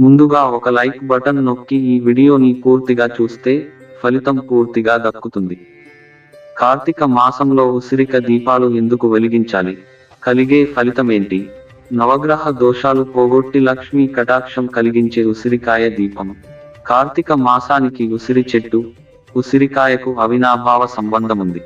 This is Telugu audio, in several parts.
ముందుగా ఒక లైక్ బటన్ నొక్కి ఈ వీడియోని పూర్తిగా చూస్తే ఫలితం పూర్తిగా దక్కుతుంది. కార్తీక మాసంలో ఉసిరిక దీపాలు ఎందుకు వెలిగించాలి? కలిగే ఫలితమేంటి? నవగ్రహ దోషాలు పోగొట్టి లక్ష్మీ కటాక్షం కలిగించే ఉసిరికాయ దీపం. కార్తీక మాసానికి ఉసిరి చెట్టు ఉసిరికాయకు అవినాభావ సంబంధముంది.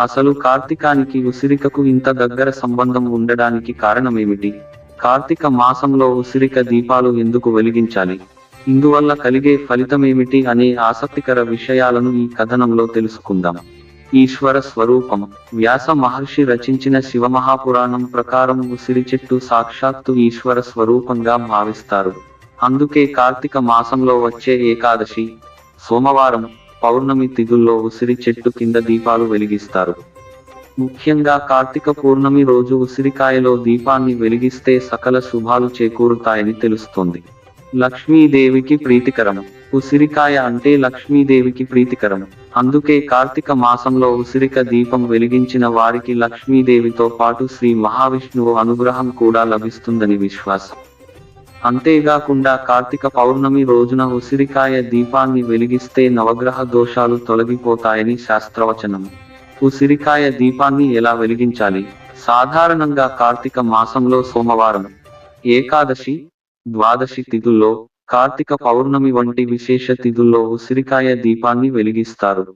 అసలు కార్తీకానికి ఉసిరికకు ఇంత దగ్గర సంబంధం ఉండడానికి కారణమేమిటి? కార్తీక మాసంలో ఉసిరిక దీపాలు ఎందుకు వెలిగించాలి? ఇందువల్ల కలిగే ఫలితమేమిటి అనే ఆసక్తికర విషయాలను ఈ కథనంలో తెలుసుకుందాం. ఈశ్వర స్వరూపం. వ్యాస మహర్షి రచించిన శివమహాపురాణం ప్రకారం ఉసిరి చెట్టు సాక్షాత్తు ఈశ్వర స్వరూపంగా భావిస్తారు. అందుకే కార్తీక మాసంలో వచ్చే ఏకాదశి సోమవారం పౌర్ణమి తిథుల్లో ఉసిరి చెట్టు కింద దీపాలు వెలిగిస్తారు. ముఖ్యంగా కార్తీక పూర్ణమి రోజు ఉసిరికాయలో దీపాన్ని వెలిగిస్తే సకల శుభాలు చేకూరుతాయని తెలుస్తోంది. లక్ష్మీదేవికి ప్రీతికరం. ఉసిరికాయ అంటే లక్ష్మీదేవికి ప్రీతికరం. అందుకే కార్తీక మాసంలో ఉసిరిక దీపం వెలిగించిన వారికి లక్ష్మీదేవితో పాటు శ్రీ మహావిష్ణువు అనుగ్రహం కూడా లభిస్తుందని విశ్వాసం. అంతేకాకుండా కార్తీక పౌర్ణమి రోజున ఉసిరికాయ దీపాన్ని వెలిగిస్తే నవగ్రహ దోషాలు తొలగిపోతాయని శాస్త్రవచనం. ఉసిరికాయ దీపాన్ని ఎలా వెలిగించాలి? సాధారణంగా కార్తీక మాసంలో సోమవారం ఏకాదశి ద్వాదశి తిథుల్లో కార్తీక పౌర్ణమి వంటి విశేష తిథుల్లో ఉసిరికాయ దీపాన్ని వెలిగిస్తారు.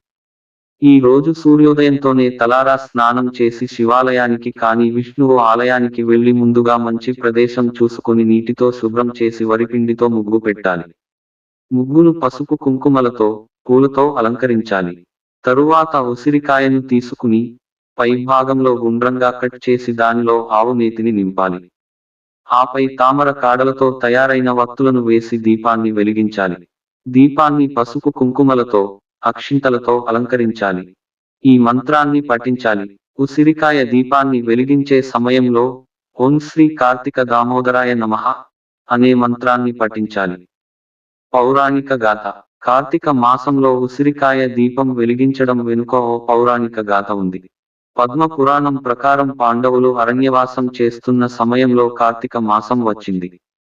ఈ రోజు సూర్యోదయంతోనే తలారా స్నానం చేసి శివాలయానికి కానీ విష్ణువు ఆలయానికి వెళ్ళి ముందుగా మంచి ప్రదేశం చూసుకొని నీటితో శుభ్రం చేసి వరిపిండితో ముగ్గు పెట్టాలి. ముగ్గును పసుపు కుంకుమలతో పూలతో అలంకరించాలి. తరువాత ఉసిరికాయను తీసుకుని పై భాగంలో గుండ్రంగా కట్ చేసి దానిలో ఆవు నేతిని నింపాలి. ఆపై తామర కాడలతో తయారైన వత్తులను వేసి దీపాన్ని వెలిగించాలి. దీపాన్ని పసుపు కుంకుమలతో అక్షింతలతో అలంకరించాలి. ఈ మంత్రాన్ని పఠించాలి. ఉసిరికాయ దీపాన్ని వెలిగించే సమయంలో ఓం శ్రీ కార్తీక దామోదరాయ నమః అనే మంత్రాన్ని పఠించాలి. పౌరాణిక గాథ కార్తీక మాసంలో ఉసిరికాయ దీపం వెలిగించడం వెనుక ఓ పౌరాణిక గాథ ఉంది. పద్మ పురాణం ప్రకారం పాండవులు అరణ్యవాసం చేస్తున్న సమయంలో కార్తీక మాసం వచ్చింది.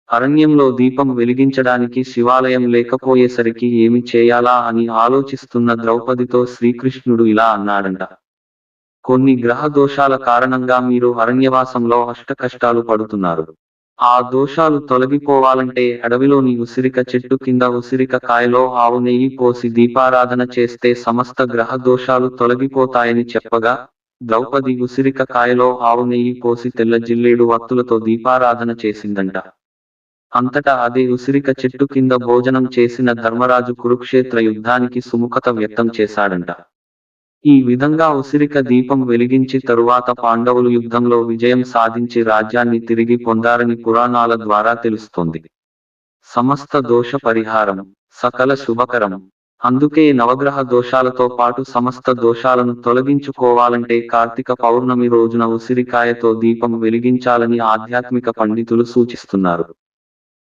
అరణ్యంలో దీపం వెలిగించడానికి శివాలయం లేకపోయేసరికి ఏమి చేయాలా అని ఆలోచిస్తున్న ద్రౌపదితో శ్రీకృష్ణుడు ఇలా అన్నాడంట. కొన్ని గ్రహ దోషాల కారణంగా మీరు అరణ్యవాసంలో అష్ట కష్టాలు పడుతున్నారు. ఆ దోషాలు తొలగిపోవాలంటే అడవిలోని ఉసిరిక చెట్టు కింద ఉసిరిక కాయలో ఆవు నెయ్యి పోసి దీపారాధన చేస్తే సమస్త గ్రహ దోషాలు తొలగిపోతాయని చెప్పగా ద్రౌపది ఉసిరిక కాయలో ఆవు నెయ్యి పోసి తెల్ల జిల్లేడు వత్తులతో దీపారాధన చేసిందంట. అంతటా అదే ఉసిరిక చెట్టు కింద భోజనం చేసిన ధర్మరాజు కురుక్షేత్ర యుద్ధానికి సుముఖత వ్యక్తం చేశాడంట. ఈ విధంగా ఉసిరిక దీపం వెలిగించి తరువాత పాండవులు యుద్ధంలో విజయం సాధించి రాజ్యాన్ని తిరిగి పొందారని పురాణాల ద్వారా తెలుస్తోంది. సమస్త దోష పరిహారం సకల శుభకరం. అందుకే నవగ్రహ దోషాలతో పాటు సమస్త దోషాలను తొలగించుకోవాలంటే కార్తీక పౌర్ణమి రోజున ఉసిరికాయతో దీపం వెలిగించాలని ఆధ్యాత్మిక పండితులు సూచిస్తున్నారు.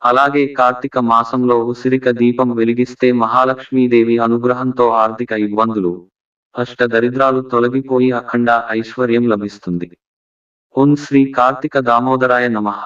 అలాగే కార్తీక మాసంలో ఉసిరిక దీపం వెలిగిస్తే మహాలక్ష్మీదేవి అనుగ్రహంతో ఆర్థిక ఇబ్బందులు అష్ట దరిద్రాలు తొలగిపోయి అఖండ ఐశ్వర్యం లభిస్తుంది. ఓం శ్రీ కార్తీక దామోదరాయ నమః.